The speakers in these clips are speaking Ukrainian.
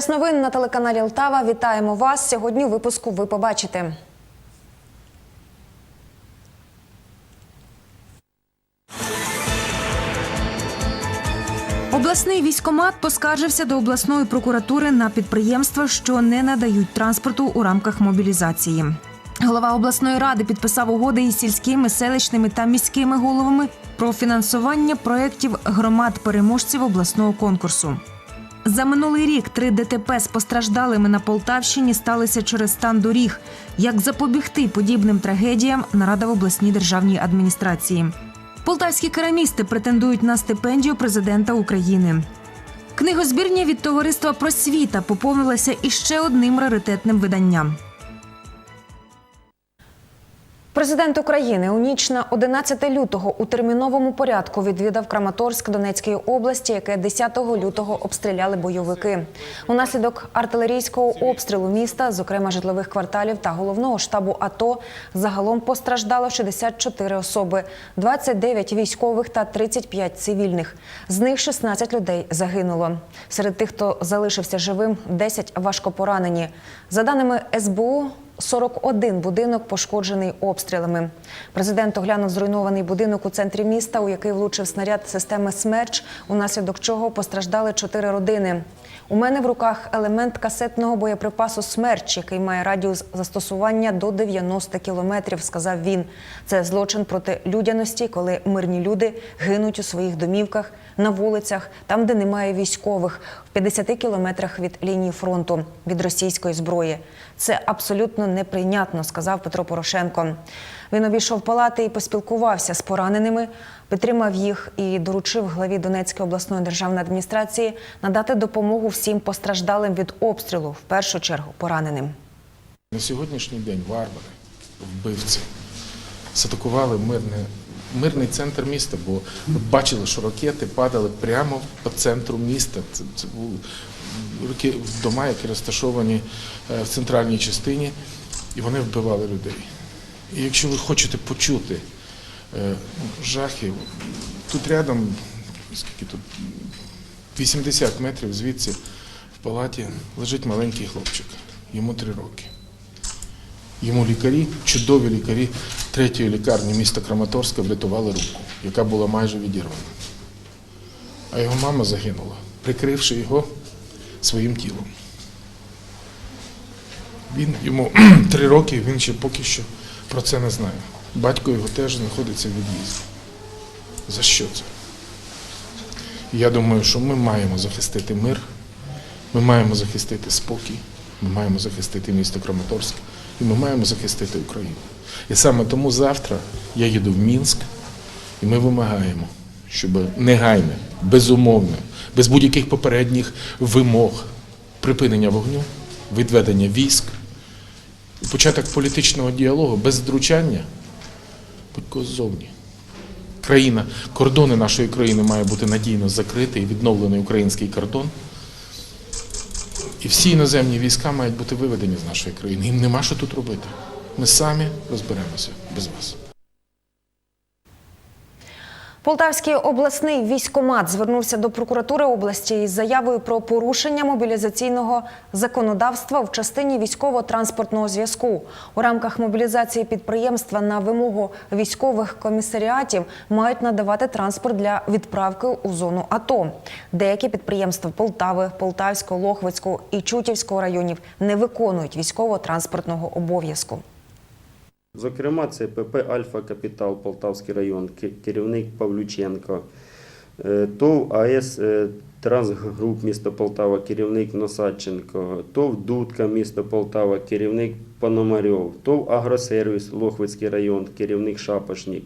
Час новин на телеканалі Лтава. Вітаємо вас. Сьогодні випуску ви побачите. Обласний військомат поскаржився до обласної прокуратури на підприємства, що не надають транспорту у рамках мобілізації. Голова обласної ради підписав угоди із сільськими, селищними та міськими головами про фінансування проєктів громад переможців обласного конкурсу. За минулий рік три ДТП з постраждалими на Полтавщині сталися через стан доріг. Як запобігти подібним трагедіям, нарада в обласній державній адміністрації. Полтавські керамісти претендують на стипендію президента України. Книгозбірня від товариства Просвіта поповнилася іще одним раритетним виданням. Президент України у ніч на 11 лютого у терміновому порядку відвідав Краматорськ Донецької області, яке 10 лютого обстріляли бойовики. Унаслідок артилерійського обстрілу міста, зокрема житлових кварталів та головного штабу АТО, загалом постраждало 64 особи, 29 військових та 35 цивільних. З них 16 людей загинуло. Серед тих, хто залишився живим, 10 важко поранені. За даними СБУ, 41 будинок пошкоджений обстрілами. Президент оглянув зруйнований будинок у центрі міста, у який влучив снаряд системи «Смерч», унаслідок чого постраждали чотири родини. У мене в руках елемент касетного боєприпасу «Смерч», який має радіус застосування до 90 кілометрів, сказав він. Це злочин проти людяності, коли мирні люди гинуть у своїх домівках, на вулицях, там, де немає військових, в 50 кілометрах від лінії фронту від російської зброї. Це абсолютно неприйнятно, сказав Петро Порошенко. Він обійшов палати і поспілкувався з пораненими, підтримав їх і доручив главі Донецької обласної державної адміністрації надати допомогу всім постраждалим від обстрілу, в першу чергу пораненим. На сьогоднішній день варвари, вбивці, затакували мирне, мирний центр міста, бо бачили, що ракети падали прямо по центру міста. Це, це були дома, які розташовані е, в центральній частині, і вони вбивали людей. І якщо ви хочете почути е, жахи, тут рядом, скільки тут, 80 метрів звідси в палаті лежить маленький хлопчик, йому три роки. Йому лікарі, чудові лікарі третьої лікарні міста Краматорська врятували руку, яка була майже відірвана. А його мама загинула, прикривши його своїм тілом. Він йому три роки, він ще поки що про це не знає. Батько його теж знаходиться в від'їзді. За що це? Я думаю, що ми маємо захистити мир, ми маємо захистити спокій, ми маємо захистити місто Краматорськ і ми маємо захистити Україну. І саме тому завтра я їду в Мінськ, і ми вимагаємо, щоб негайне, безумовне, без будь-яких попередніх вимог припинення вогню, відведення військ, початок політичного діалогу без втручання будь-кого ззовні. Країна, кордони нашої країни має бути надійно закриті і відновлений український кордон. І всі іноземні війська мають бути виведені з нашої країни. Їм нема що тут робити. Ми самі розберемося без вас. Полтавський обласний військомат звернувся до прокуратури області із заявою про порушення мобілізаційного законодавства в частині військово-транспортного зв'язку. У рамках мобілізації підприємства на вимогу військових комісаріатів мають надавати транспорт для відправки у зону АТО. Деякі підприємства Полтави, Полтавського, Лохвицького і Чутівського районів не виконують військово-транспортного обов'язку. Зокрема, це ПП Альфа Капітал Полтавський район, керівник Павлюченко, Е, ТОВ АЕС е, Трансгруп місто Полтава, керівник Носадченко, ТОВ Дудка місто Полтава, керівник Пономарьов, ТОВ Агросервіс Лохвицький район, керівник Шапошник,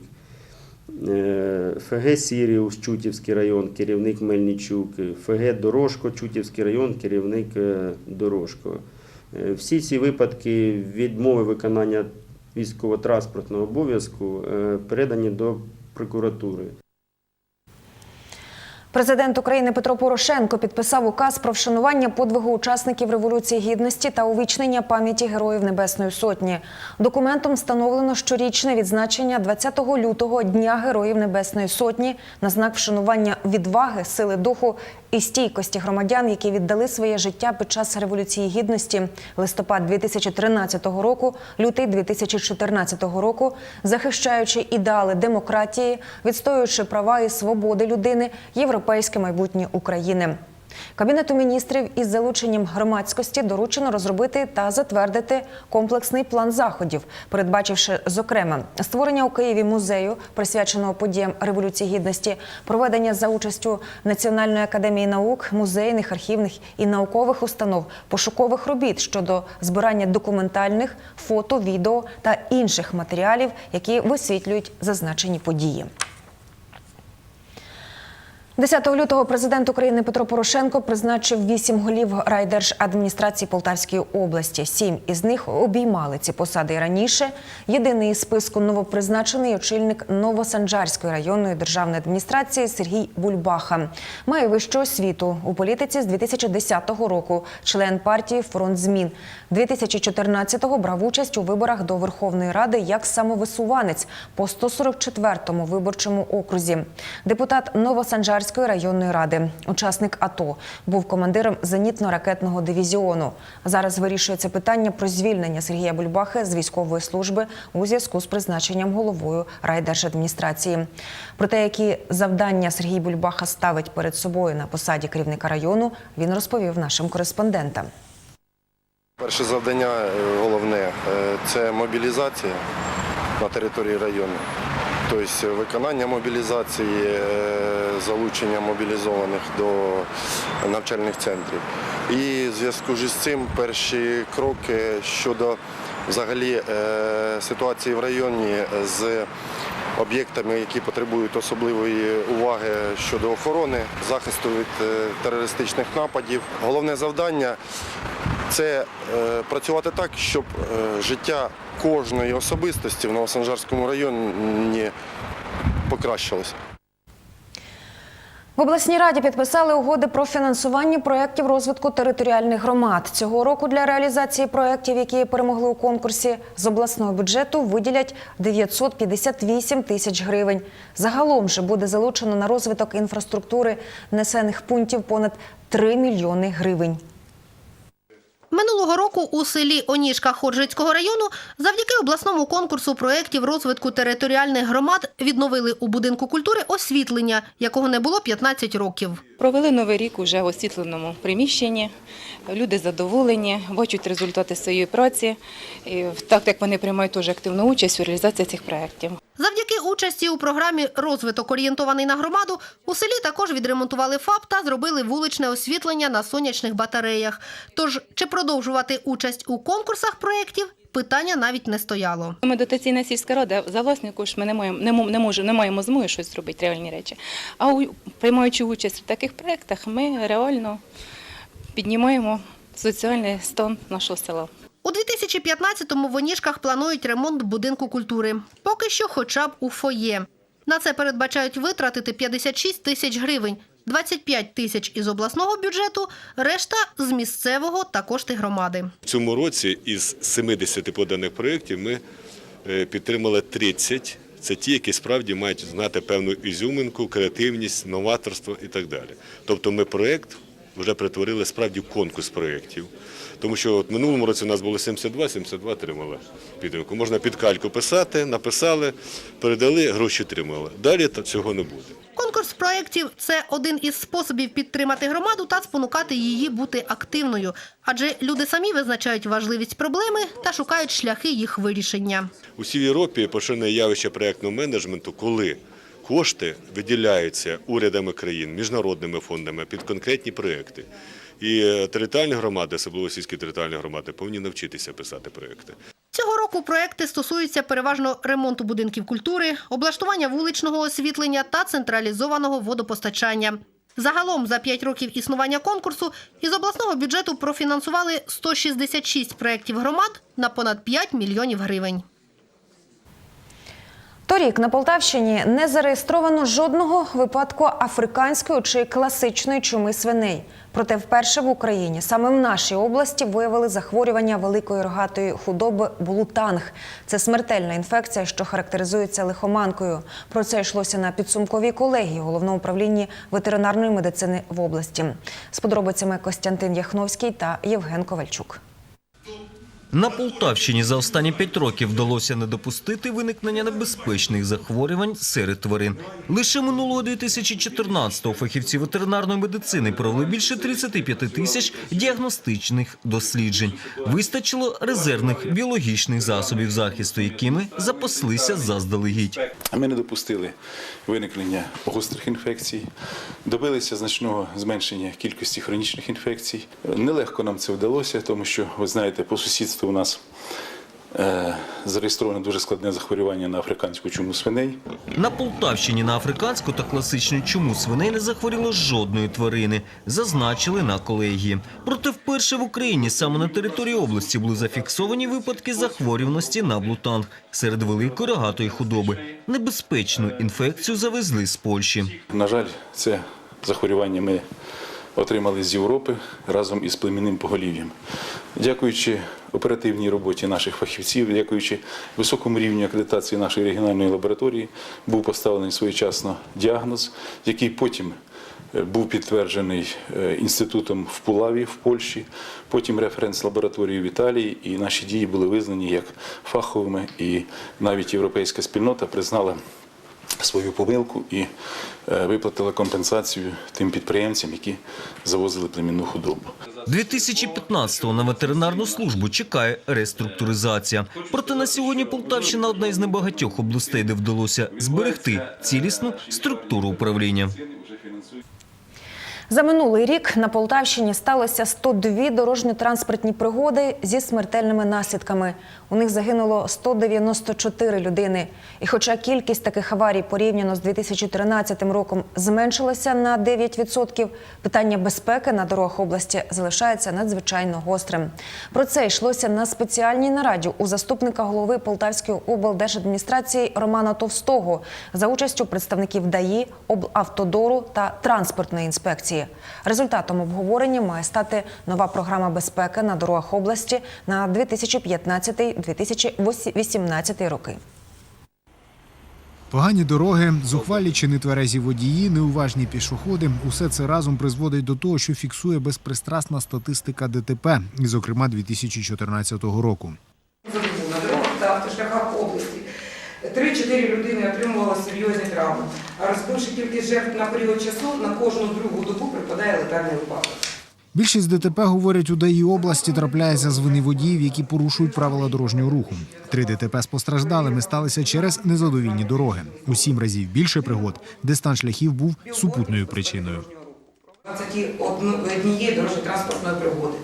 Е, ФГ Сіріус Чутівський район, керівник Мельничук, ФГ Дорожко Чутівський район, керівник Дорожко. Всі ці випадки відмови виконання військово-транспортного обов'язку е, передані до прокуратури. Президент України Петро Порошенко підписав указ про вшанування подвигу учасників Революції Гідності та увічнення пам'яті Героїв Небесної Сотні. Документом встановлено щорічне відзначення 20 лютого Дня Героїв Небесної Сотні на знак вшанування відваги, сили духу і стійкості громадян, які віддали своє життя під час революції гідності, листопад 2013 року, лютий 2014 року, захищаючи ідеали демократії, відстоюючи права і свободи людини, європейське майбутнє України. Кабінету міністрів із залученням громадськості доручено розробити та затвердити комплексний план заходів, передбачивши зокрема створення у Києві музею, присвяченого подіям революції гідності, проведення за участю Національної академії наук, музейних, архівних і наукових установ, пошукових робіт щодо збирання документальних фото, відео та інших матеріалів, які висвітлюють зазначені події. 10 лютого президент України Петро Порошенко призначив вісім голів райдержадміністрації Полтавської області. Сім із них обіймали ці посади раніше. Єдиний із списку новопризначений очільник Новосанджарської районної державної адміністрації Сергій Бульбаха. Має вищу освіту у політиці з 2010 року. Член партії Фронт змін 2014-го брав участь у виборах до Верховної Ради як самовисуванець по 144-му виборчому окрузі. Депутат Новосанджарської районної ради, учасник АТО, був командиром зенітно-ракетного дивізіону. Зараз вирішується питання про звільнення Сергія Бульбахи з військової служби у зв'язку з призначенням головою райдержадміністрації. Про те, які завдання Сергій Бульбаха ставить перед собою на посаді керівника району, він розповів нашим кореспондентам. Перше завдання е, головне е, це мобілізація на території району. Тобто виконання мобілізації, е, залучення мобілізованих до навчальних центрів. І в зв'язку з цим перші кроки щодо взагалі е, ситуації в районі з об'єктами, які потребують особливої уваги щодо охорони, захисту від е, терористичних нападів. Головне завдання це працювати так, щоб життя кожної особистості в Новосанжарському районі покращилося. В обласній раді підписали угоди про фінансування проєктів розвитку територіальних громад. Цього року для реалізації проєктів, які перемогли у конкурсі з обласного бюджету, виділять 958 тисяч гривень. Загалом же буде залучено на розвиток інфраструктури населених пунктів понад 3 мільйони гривень. Минулого року у селі Оніжка Ходжицького району завдяки обласному конкурсу проєктів розвитку територіальних громад відновили у будинку культури освітлення, якого не було 15 років. Провели новий рік уже в освітленому приміщенні. Люди задоволені, бачать результати своєї праці, і так як вони приймають теж активну участь у реалізації цих проєктів. Завдяки участі у програмі Розвиток орієнтований на громаду у селі також відремонтували ФАП та зробили вуличне освітлення на сонячних батареях. Тож чи продовжувати участь у конкурсах проєктів питання навіть не стояло. Ми дотаційна сільська рада, за власний кошт ми не маємо, не, не, можемо, не маємо змоги щось зробити, реальні речі. А у, приймаючи участь в таких проєктах, ми реально піднімаємо соціальний стан нашого села. У 2015-му в Оніжках планують ремонт будинку культури. Поки що хоча б у фоє. На це передбачають витратити 56 тисяч гривень, 25 тисяч із обласного бюджету, решта з місцевого та кошти громади. В цьому році із 70 поданих проєктів ми е, підтримали 30. Це ті, які справді мають знати певну ізюминку, креативність, новаторство і так далі. Тобто ми проєкт вже перетворили справді в конкурс проєктів. Тому що от минулому році у нас було 72, 72 отримали підтримку. Можна під кальку писати, написали, передали, гроші отримали. Далі цього не буде. Конкурс проєктів – це один із способів підтримати громаду та спонукати її бути активною. Адже люди самі визначають важливість проблеми та шукають шляхи їх вирішення. У всій Європі поширене явище проєктного менеджменту, коли кошти виділяються урядами країн, міжнародними фондами під конкретні проєкти. І територіальні громади, особливо сільські територіальні громади, повинні навчитися писати проєкти. Цього року проекти стосуються переважно ремонту будинків культури, облаштування вуличного освітлення та централізованого водопостачання. Загалом за 5 років існування конкурсу із обласного бюджету профінансували 166 проєктів громад на понад 5 мільйонів гривень. Торік на Полтавщині не зареєстровано жодного випадку африканської чи класичної чуми свиней. Проте вперше в Україні саме в нашій області виявили захворювання великої рогатої худоби булутанг. Це смертельна інфекція, що характеризується лихоманкою. Про це йшлося на підсумковій колегії головного управління ветеринарної медицини в області. З подробицями Костянтин Яхновський та Євген Ковальчук. На Полтавщині за останні п'ять років вдалося не допустити виникнення небезпечних захворювань серед тварин. Лише минулого 2014-го фахівці ветеринарної медицини провели більше 35 тисяч діагностичних досліджень. Вистачило резервних біологічних засобів захисту, якими запаслися заздалегідь. Ми не допустили виникнення гострих інфекцій, добилися значного зменшення кількості хронічних інфекцій. Нелегко нам це вдалося, тому що, ви знаєте, по сусідству у нас е, зареєстровано дуже складне захворювання на африканську чуму свиней. На Полтавщині на африканську та класичну чуму свиней не захворіло жодної тварини, зазначили на колегії. Проте вперше в Україні саме на території області були зафіксовані випадки захворюваності на блутанг серед великої рогатої худоби. Небезпечну інфекцію завезли з Польщі. На жаль, це захворювання ми отримали з Європи разом із племінним поголів'ям. Дякуючи оперативній роботі наших фахівців, дякуючи високому рівню акредитації нашої регіональної лабораторії, був поставлений своєчасно діагноз, який потім е, був підтверджений е, інститутом в Пулаві в Польщі, потім референс-лабораторією в Італії, і наші дії були визнані як фаховими, і навіть європейська спільнота признала свою помилку і виплатила компенсацію тим підприємцям, які завозили племінну худобу. 2015-го на ветеринарну службу чекає реструктуризація. Проте на сьогодні Полтавщина одна із небагатьох областей, де вдалося зберегти цілісну структуру управління. За минулий рік на Полтавщині сталося 102 дорожньо-транспортні пригоди зі смертельними наслідками. У них загинуло 194 людини. І хоча кількість таких аварій порівняно з 2013 роком зменшилася на 9%, питання безпеки на дорогах області залишається надзвичайно гострим. Про це йшлося на спеціальній нараді у заступника голови Полтавської облдержадміністрації Романа Товстого за участю представників ДАІ, облавтодору та транспортної інспекції. Результатом обговорення має стати нова програма безпеки на дорогах області на 2015-2018 роки. Погані дороги, зухвалі чи нетверезі водії, неуважні пішоходи усе це разом призводить до того, що фіксує безпристрасна статистика ДТП, і, зокрема 2014 року. На дорогах та автошляхах області. Три-чотири людини отримували серйозні травми. А розбивши кількість жертв на період часу, на кожну другу добу припадає летальний випадок. Більшість ДТП, говорять, у ДАІ області трапляється з вини водіїв, які порушують правила дорожнього руху. Три ДТП з постраждалими сталися через незадовільні дороги. У сім разів більше пригод, де стан шляхів був супутною причиною. 21 дорожньо-транспортної пригоди.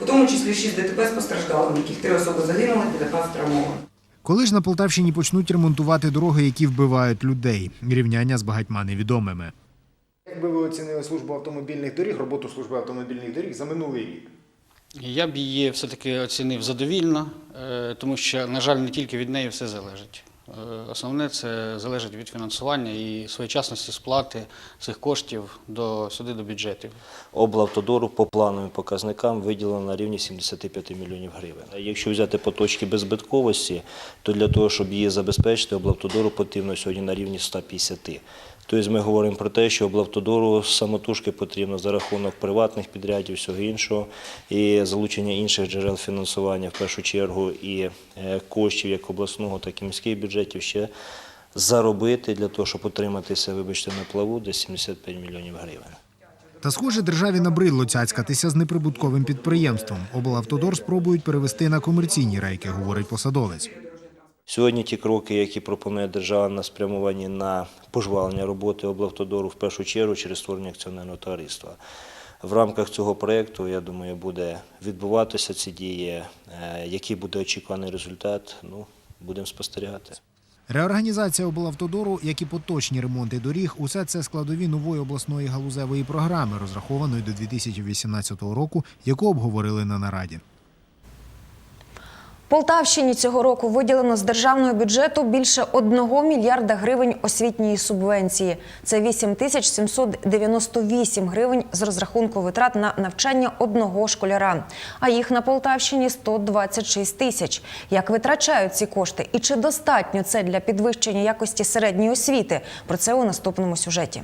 У тому числі 6 ДТП з постраждалими, яких три особи загинули, 19 травмованих. Коли ж на Полтавщині почнуть ремонтувати дороги, які вбивають людей, рівняння з багатьма невідомими. Якби ви оцінили службу автомобільних доріг, роботу служби автомобільних доріг за минулий рік? Я б її все-таки оцінив задовільно, е, тому що, на жаль, не тільки від неї все залежить. Е, Основне це залежить від фінансування і своєчасності сплати цих коштів до сюди до бюджетів. облавтодору по плановим показникам виділено на рівні 75 мільйонів гривень. Якщо взяти по точки беззбитковості, то для того, щоб її забезпечити, облавтодору потрібно сьогодні на рівні 150. Тобто ми говоримо про те, що облавтодору самотужки потрібно за рахунок приватних підрядів, всього іншого, і залучення інших джерел фінансування, в першу чергу, і е, коштів як обласного, так і міських бюджетів ще заробити для того, щоб утриматися, вибачте, на плаву, десь 75 мільйонів гривень. Та схоже, державі набридло цяцькатися з неприбутковим підприємством. Облавтодор спробують перевести на комерційні рейки, говорить посадовець. Сьогодні ті кроки, які пропонує держава на спрямовані на пожвалення роботи облавтодору, в першу чергу через створення акціонерного товариства. В рамках цього проєкту, я думаю, буде відбуватися ці дії. Е, Який буде очікуваний результат, ну, будемо спостерігати. Реорганізація облавтодору, як і поточні ремонти доріг, усе це складові нової обласної галузевої програми, розрахованої до 2018 року, яку обговорили на нараді. Полтавщині цього року виділено з державного бюджету більше 1 мільярда гривень освітньої субвенції. Це 8 тисяч 798 гривень з розрахунку витрат на навчання одного школяра. А їх на Полтавщині 126 тисяч. Як витрачають ці кошти і чи достатньо це для підвищення якості середньої освіти? Про це у наступному сюжеті.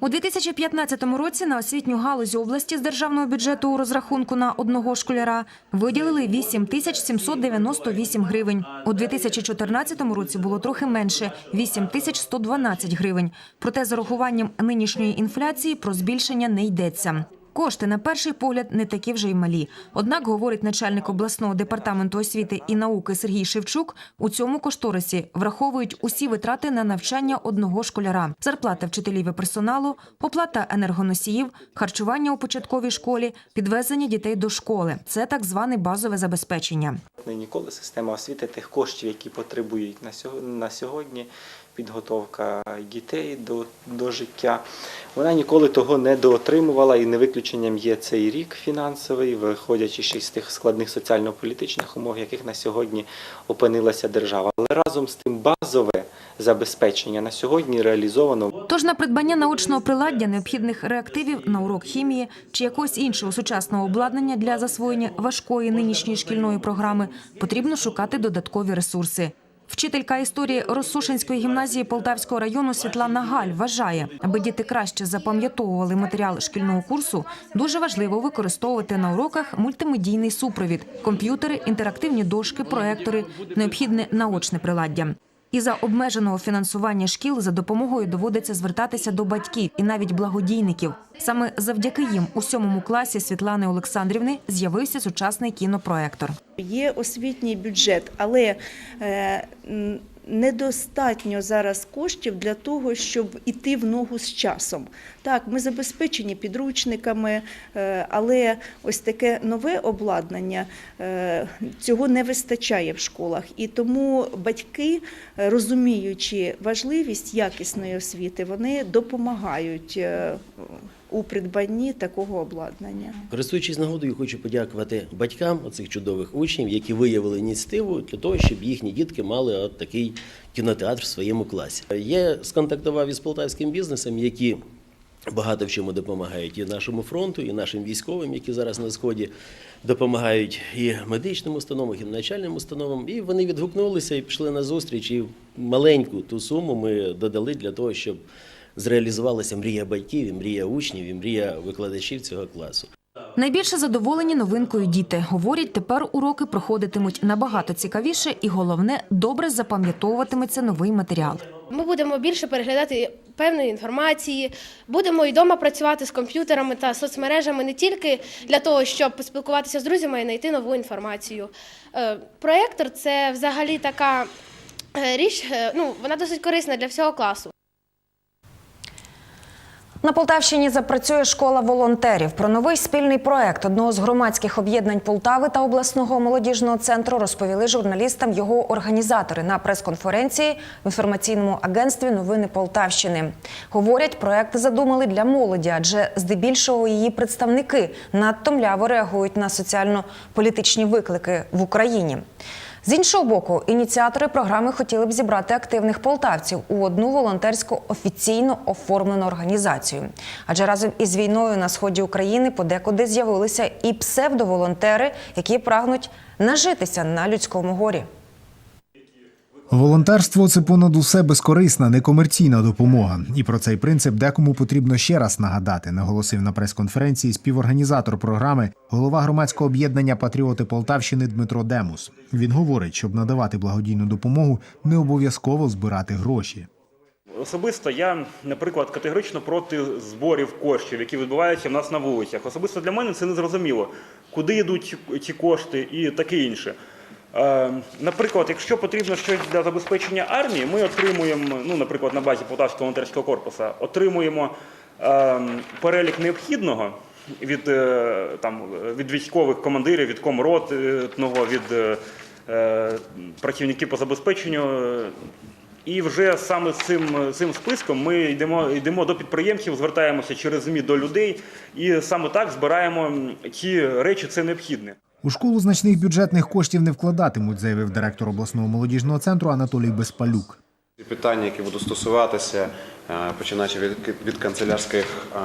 У 2015 році на освітню галузь області з державного бюджету у розрахунку на одного школяра виділили 8 тисяч 798 гривень. У 2014 році було трохи менше – 8 тисяч 112 гривень. Проте з урахуванням нинішньої інфляції про збільшення не йдеться. Кошти на перший погляд не такі вже й малі. Однак, говорить начальник обласного департаменту освіти і науки Сергій Шевчук, у цьому кошторисі враховують усі витрати на навчання одного школяра: зарплата вчителів і персоналу, оплата енергоносіїв, харчування у початковій школі, підвезення дітей до школи. Це так зване базове забезпечення. Ніколи система освіти тих коштів, які потребують на сьогодні, підготовка дітей до, до життя. Вона ніколи того не доотримувала і не виключенням є цей рік фінансовий, виходячи ще з тих складних соціально-політичних умов, яких на сьогодні опинилася держава. Але разом з тим базове забезпечення на сьогодні реалізовано. Тож на придбання научного приладдя, необхідних реактивів на урок хімії чи якогось іншого сучасного обладнання для засвоєння важкої нинішньої шкільної програми потрібно шукати додаткові ресурси. Вчителька історії Росушинської гімназії Полтавського району Світлана Галь вважає, аби діти краще запам'ятовували матеріал шкільного курсу, дуже важливо використовувати на уроках мультимедійний супровід, комп'ютери, інтерактивні дошки, проектори, необхідне наочне приладдя. І за обмеженого фінансування шкіл за допомогою доводиться звертатися до батьків і навіть благодійників. Саме завдяки їм у сьомому класі Світлани Олександрівни з'явився сучасний кінопроектор. Є освітній бюджет, але е, недостатньо зараз коштів для того, щоб іти в ногу з часом. Так, ми забезпечені підручниками, е, але ось таке нове обладнання е, цього не вистачає в школах. І тому батьки, е, розуміючи важливість якісної освіти, вони допомагають. У придбанні такого обладнання. Користуючись нагодою, хочу подякувати батькам оцих чудових учнів, які виявили ініціативу для того, щоб їхні дітки мали от такий кінотеатр в своєму класі. Я сконтактував із полтавським бізнесом, які багато в чому допомагають і нашому фронту, і нашим військовим, які зараз на сході допомагають і медичним установам, і навчальним установам. І вони відгукнулися і пішли на зустріч. І маленьку ту суму ми додали для того, щоб зреалізувалася мрія батьків, і мрія учнів, і мрія викладачів цього класу. Найбільше задоволені новинкою діти. Говорять, тепер уроки проходитимуть набагато цікавіше і головне добре запам'ятовуватиметься новий матеріал. Ми будемо більше переглядати певної інформації, будемо і вдома працювати з комп'ютерами та соцмережами не тільки для того, щоб поспілкуватися з друзями і знайти нову інформацію. Е, Проєктор це взагалі така е, річ, е, ну вона досить корисна для всього класу. На Полтавщині запрацює школа волонтерів. Про новий спільний проект одного з громадських об'єднань Полтави та обласного молодіжного центру розповіли журналістам його організатори на прес-конференції в інформаційному агентстві Новини Полтавщини. Говорять, проект задумали для молоді, адже здебільшого її представники надто мляво реагують на соціально-політичні виклики в Україні. З іншого боку, ініціатори програми хотіли б зібрати активних полтавців у одну волонтерську офіційно оформлену організацію. Адже разом із війною на сході України подекуди з'явилися і псевдоволонтери, які прагнуть нажитися на людському горі. Волонтерство це понад усе безкорисна, некомерційна допомога. І про цей принцип декому потрібно ще раз нагадати, наголосив на прес-конференції співорганізатор програми, голова громадського об'єднання Патріоти Полтавщини Дмитро Демус. Він говорить, щоб надавати благодійну допомогу, не обов'язково збирати гроші. Особисто я, наприклад, категорично проти зборів коштів, які відбуваються в нас на вулицях. Особисто для мене це не зрозуміло, куди йдуть ці кошти і таке інше. Е, Наприклад, якщо потрібно щось для забезпечення армії, ми отримуємо, ну, наприклад, на базі Полтавського волонтерського корпусу, отримуємо е, перелік необхідного від, е, там, від військових командирів, від комротного, від працівників по забезпеченню. І вже саме з цим, цим списком ми йдемо, йдемо до підприємців, звертаємося через ЗМІ до людей, і саме так збираємо ті речі, це необхідне. У школу значних бюджетних коштів не вкладатимуть, заявив директор обласного молодіжного центру Анатолій Безпалюк. Питання, які будуть стосуватися, е, починаючи від, від канцелярських, е,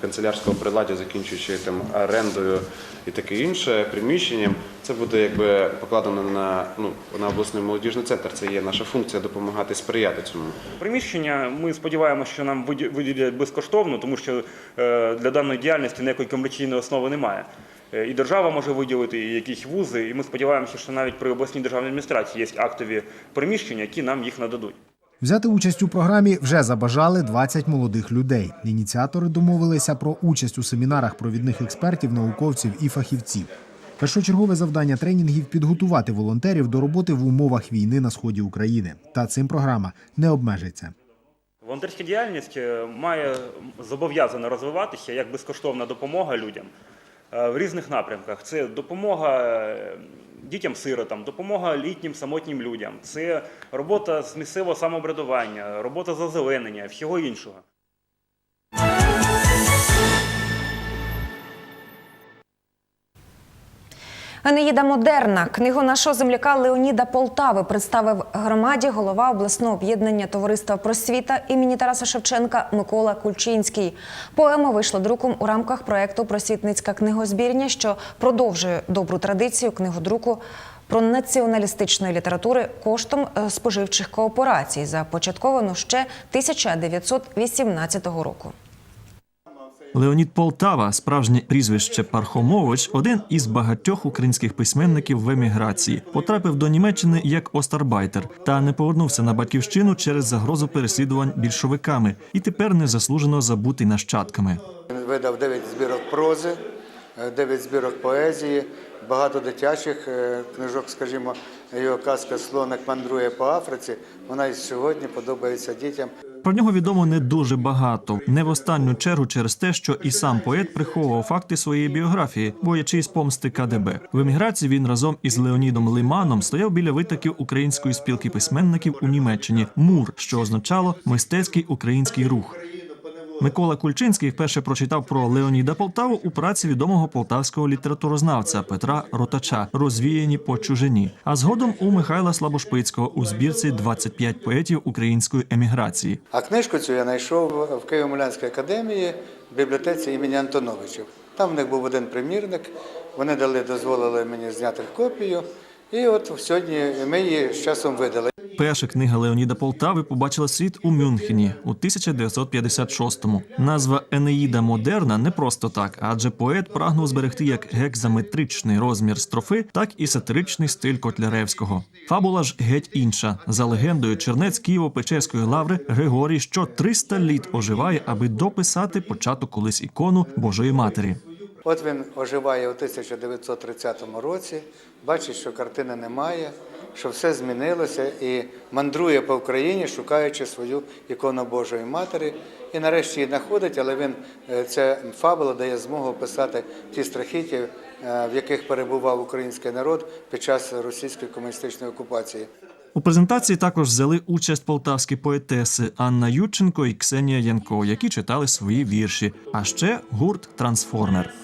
канцелярського приладдя, закінчуючи там орендою і таке інше приміщенням, це буде якби покладено на, ну, на обласний молодіжний центр. Це є наша функція допомагати сприяти цьому. Приміщення ми сподіваємося, що нам виді- виділять безкоштовно, тому що е, для даної діяльності ніякої комерційної основи немає. Е, І держава може виділити, і якісь вузи, і ми сподіваємося, що навіть при обласній державній адміністрації є актові приміщення, які нам їх нададуть. Взяти участь у програмі вже забажали 20 молодих людей. Ініціатори домовилися про участь у семінарах провідних експертів, науковців і фахівців. Першочергове завдання тренінгів підготувати волонтерів до роботи в умовах війни на сході України. Та цим програма не обмежиться. Волонтерська діяльність е, має зобов'язано розвиватися як безкоштовна допомога людям в різних напрямках. Це допомога е, дітям-сиротам, допомога літнім самотнім людям, це робота з місцевого самоврядування, робота з озеленення, всього іншого. Енеїда Модерна. Книгу нашого земляка Леоніда Полтави представив громаді голова обласного об'єднання товариства просвіта імені Тараса Шевченка Микола Кульчинський. Поема вийшла друком у рамках проєкту Просвітницька книгозбірня, що продовжує добру традицію книгодруку про націоналістичної літератури коштом е, споживчих кооперацій, започатковану ще 1918 року. Леонід Полтава, справжнє прізвище Пархомович, один із багатьох українських письменників в еміграції, потрапив до Німеччини як остарбайтер та не повернувся на батьківщину через загрозу переслідувань більшовиками і тепер незаслужено забутий нащадками. Він видав 9 збірок прози, 9 збірок поезії, багато дитячих е, книжок, скажімо, його казка Слоник мандрує по Африці. Вона і сьогодні подобається дітям. Про нього відомо не дуже багато, не в останню чергу через те, що і сам поет приховував факти своєї біографії, боячись помсти КДБ. В еміграції він разом із Леонідом Лиманом стояв біля витоків української спілки письменників у Німеччині МУР, що означало мистецький український рух. Микола Кульчинський вперше прочитав про Леоніда Полтаву у праці відомого полтавського літературознавця Петра Ротача Розвіяні по чужині. А згодом у Михайла Слабошпицького у збірці «25 поетів української еміграції. А книжку цю я знайшов в Києво-Молянській академії в бібліотеці імені Антоновичів. Там в них був один примірник. Вони дали, дозволили мені зняти копію. І от сьогодні ми її з часом видали. Перша книга Леоніда Полтави побачила світ у Мюнхені у 1956-му. Назва Енеїда Модерна не просто так, адже поет прагнув зберегти як гекзаметричний розмір строфи, так і сатиричний стиль Котляревського. Фабула ж геть інша. За легендою, чернець Києво-Печерської лаври Григорій що 300 літ оживає, аби дописати початок колись ікону Божої Матері. От він оживає у 1930 році, бачить, що картини немає, що все змінилося і мандрує по Україні, шукаючи свою ікону Божої Матері. І нарешті її знаходить, але він е, ця фабула дає змогу описати ті страхіття, е, в яких перебував український народ під час російської комуністичної окупації. У презентації також взяли участь полтавські поетеси Анна Юченко і Ксенія Янко, які читали свої вірші. А ще гурт Трансформер.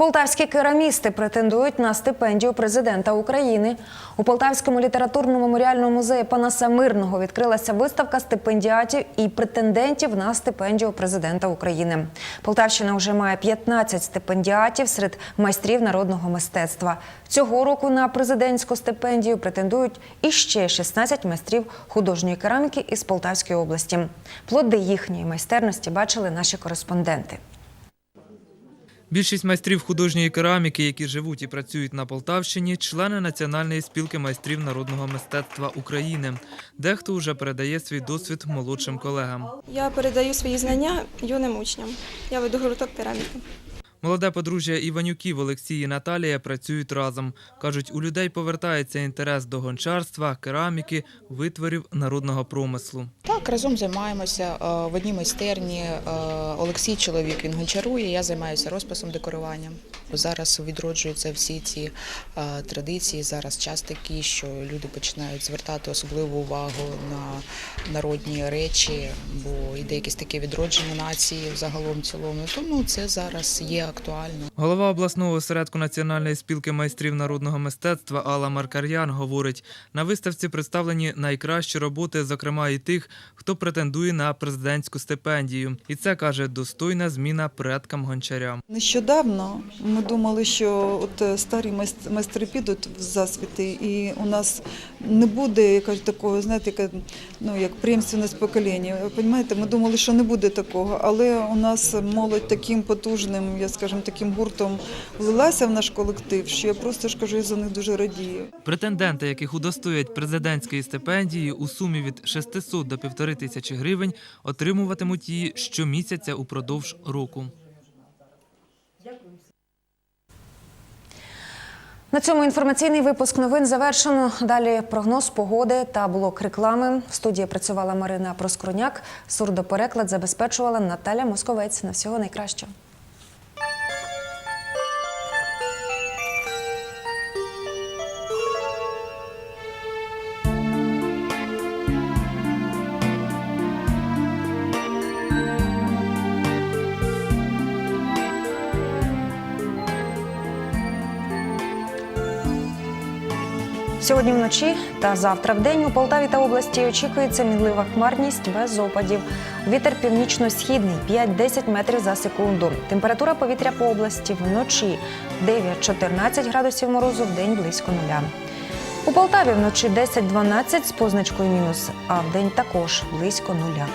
Полтавські керамісти претендують на стипендію президента України. У Полтавському літературному меморіальному музеї Панаса Мирного відкрилася виставка стипендіатів і претендентів на стипендію президента України. Полтавщина вже має 15 стипендіатів серед майстрів народного мистецтва. Цього року на президентську стипендію претендують іще 16 майстрів художньої кераміки із Полтавської області. Плоди їхньої майстерності бачили наші кореспонденти. Більшість майстрів художньої кераміки, які живуть і працюють на Полтавщині, члени Національної спілки майстрів народного мистецтва України. Дехто вже передає свій досвід молодшим колегам. Я передаю свої знання юним учням. Я веду гурток кераміки. Молоде подружжя Іванюків Олексій і Наталія працюють разом. Кажуть, у людей повертається інтерес до гончарства, кераміки, витворів народного промислу. Так, разом займаємося е, в одній майстерні. е, Олексій чоловік він гончарує, я займаюся розписом, декоруванням. Зараз відроджуються всі ці е, традиції. Зараз час такий, що люди починають звертати особливу увагу на народні речі, бо йде якесь таке відродження нації загалом цілому. Тому це зараз є актуально. Голова обласного осередку Національної спілки майстрів народного мистецтва Алла Маркар'ян говорить, на виставці представлені найкращі роботи, зокрема і тих, хто претендує на президентську стипендію. І це каже достойна зміна предкам гончарям. Нещодавно ми думали, що от е, старі майстри підуть в засвіти, і у нас не буде якось такого, знаєте, яка, ну як преємственність покоління. Ви Розумієте, ми думали, що не буде такого, але у нас молодь таким потужним, я скажімо, таким гуртом влилася в наш колектив, що я просто ж кажу, я за них дуже радію. Претенденти, яких удостоять президентської стипендії у сумі від 600 до 1,5 тисячі гривень, отримуватимуть її щомісяця упродовж року. На цьому інформаційний випуск новин завершено. Далі прогноз погоди та блок реклами. В студії працювала Марина Проскроняк. Сурдопереклад забезпечувала Наталя Московець. На всього найкращого. Сьогодні вночі та завтра в день у Полтаві та області очікується мінлива хмарність без опадів. Вітер північно-східний 5-10 метрів за секунду. Температура повітря по області вночі 9-14 градусів морозу, в день близько нуля. У Полтаві вночі 10-12 з позначкою мінус, а в день також близько нуля.